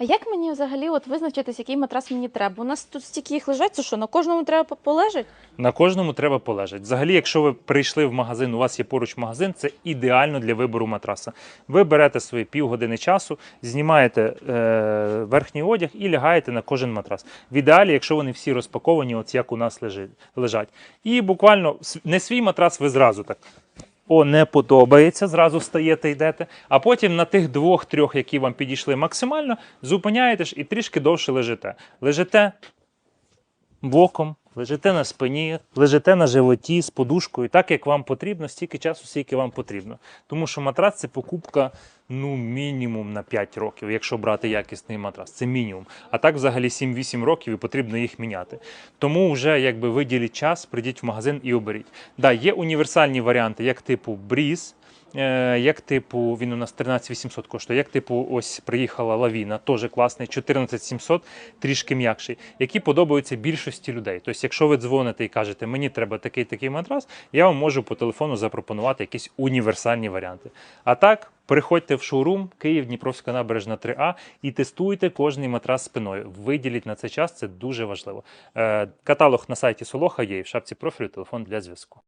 А як мені взагалі от визначитись, який матрас мені треба? У нас тут стільки їх лежать, що на кожному треба по- полежать? На кожному треба полежати. Взагалі, якщо ви прийшли в магазин, у вас є поруч магазин, це ідеально для вибору матраса. Ви берете свої півгодини часу, знімаєте е, верхній одяг і лягаєте на кожен матрас. В ідеалі, якщо вони всі розпаковані, от як у нас лежать. І буквально не свій матрас ви зразу так. О, не подобається, зразу стаєте, йдете. А потім на тих двох-трьох, які вам підійшли максимально, зупиняєтесь і трішки довше лежите. Лежите боком, лежите на спині, лежите на животі з подушкою, так як вам потрібно, стільки часу, скільки вам потрібно. Тому що матрас це покупка ну, мінімум на 5 років, якщо брати якісний матрас. Це мінімум. А так взагалі 7-8 років і потрібно їх міняти. Тому вже якби виділіть час, прийдіть в магазин і оберіть. Да, є універсальні варіанти, як типу Е, як типу, він у нас 13800 коштує, як типу, ось приїхала лавіна, теж класний, 14700, трішки м'якший, які подобаються більшості людей. Тобто, якщо ви дзвоните і кажете, мені треба такий такий матрас, я вам можу по телефону запропонувати якісь універсальні варіанти. А так, приходьте в шоурум Київ, Дніпровська набережна 3А і тестуйте кожний матрас спиною. Виділіть на цей час, це дуже важливо. Е, каталог на сайті Солоха є і в шапці профілю телефон для зв'язку.